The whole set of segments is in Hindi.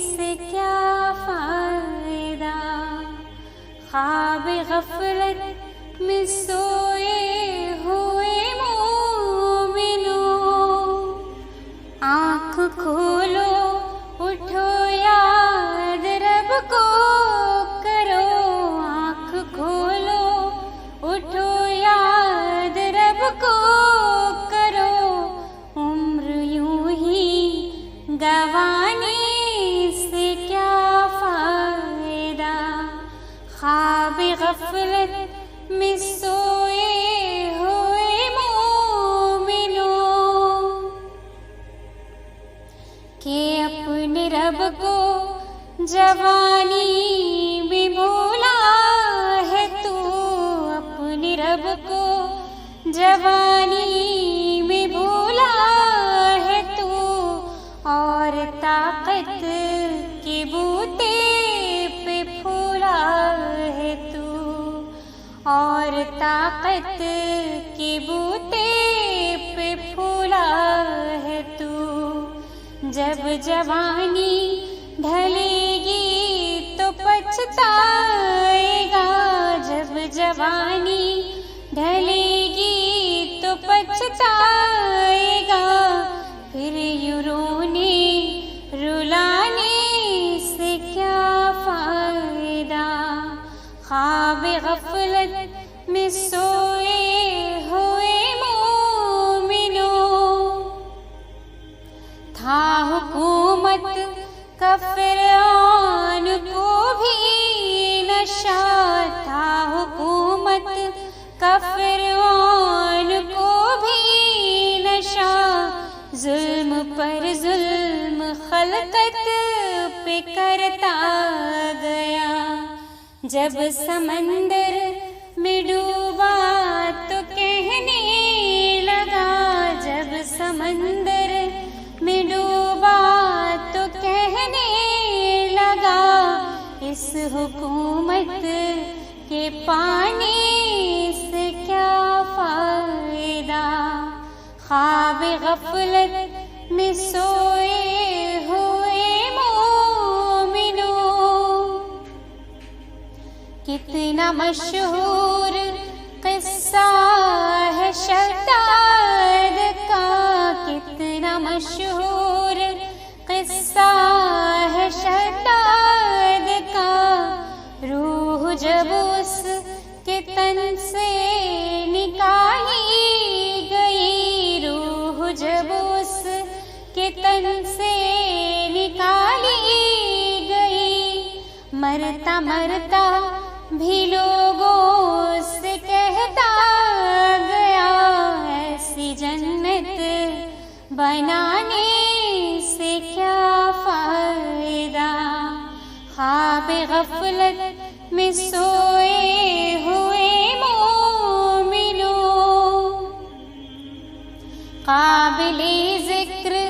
से क्या फ़ायदा? ख्वाब गफलत में सोए हुए मोमिनों, आँख खोलो, उठो याद रब को। गफलत में सोए हुए के अपने रब को जवानी में भूला है, तू अपने रब को जवानी में भूला है, तू और ताकत ताकत के बूते पे फूला है तू। जब जवानी ढलेगी तो पछताएगा। जब जवानी ढलेगी तो पछताएगा। फिर यूँ रुलाने से क्या फ़ायदा? ख्वाब गफलत सोए हुए मोमिनों। था हुकूमत का फिरौन को भी नशा। था हुकूमत का फिरौन को भी नशा। जुल्म पर जुल्म खलकत पे करता गया। जब समंदर में तो कहने लगा जब समंदर। में तो कहने लगा इस हुकूमत के पानी से क्या फ़ायदा? ख्वाब गफलत में सोए कितना मशहूर किस्सा है शताद का। कितना मशहूर किस्सा है शताद का। रूह जब उस के गई। मरता मरता भी लोगों से कहता गया, ऐसी जन्नत बनाने से क्या फ़ायदा? ख्वाब गफलत में सोए हुए मोमिनों, काबिले ज़िक्र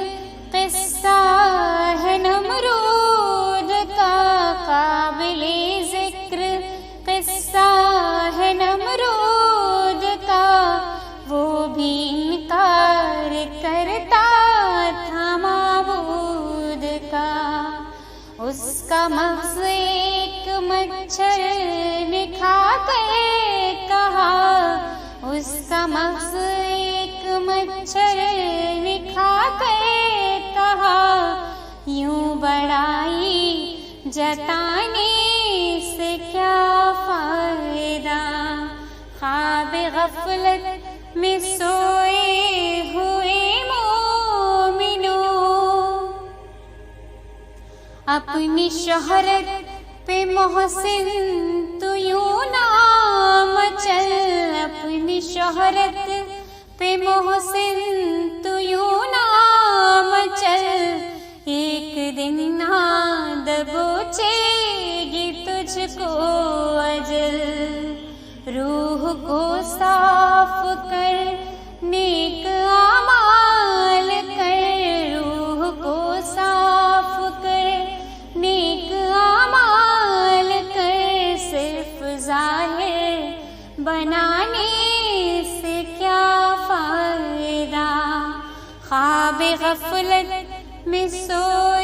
मगज एक मच्छर ने खा कहा। उसका मगज एक मच्छर ने खा कहा। यूँ बड़ाई जताने से क्या फ़ायदा? ख्वाब गफलत में सोए अपनी शोहरत पे मोहसिन, तू यूँ नाम चल। अपनी शोहरत पे मोहसिन, तू यूँ नाम चल। एक दिन ना दबोचेगी तुझको अजल। रूह को साफ़ कर नेक आमाल अपनाने से क्या फ़ायदा? ख्वाब गफलत में सो